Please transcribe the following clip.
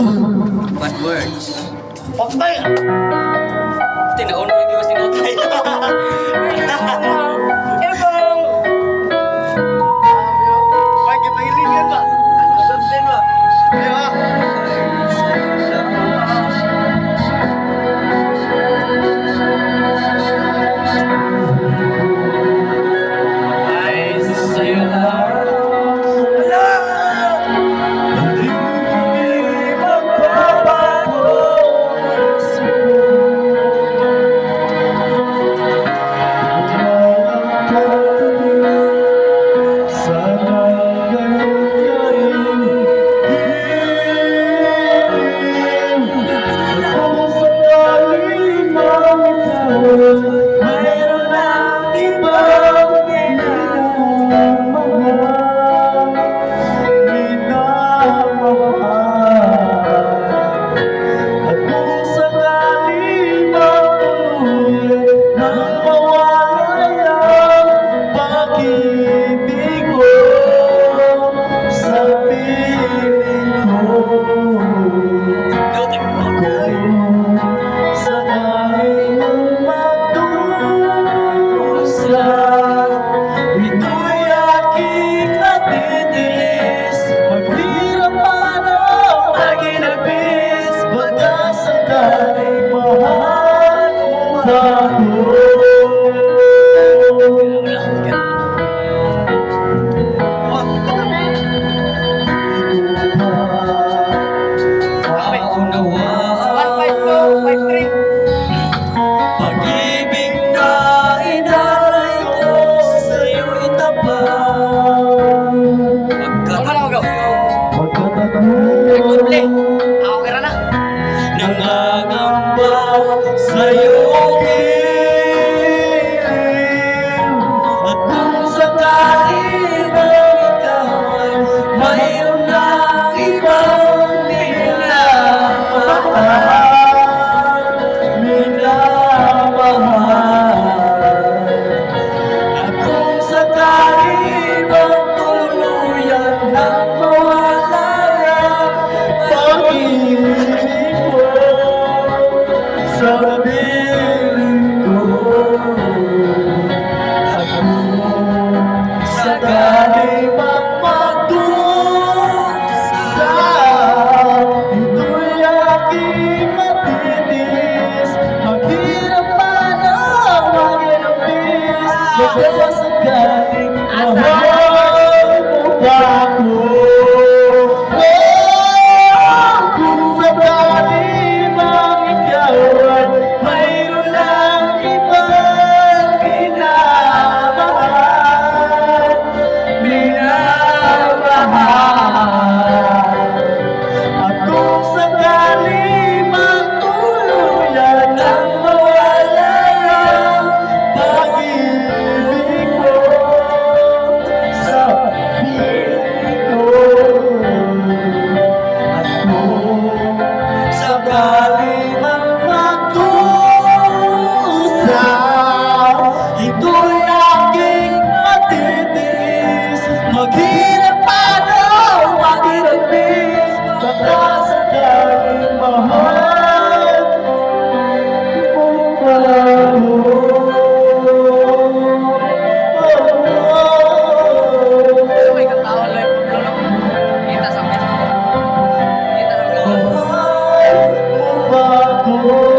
Bad words. Patay! Tinaon mo yung iwas ni Notay. There was a girl Oh.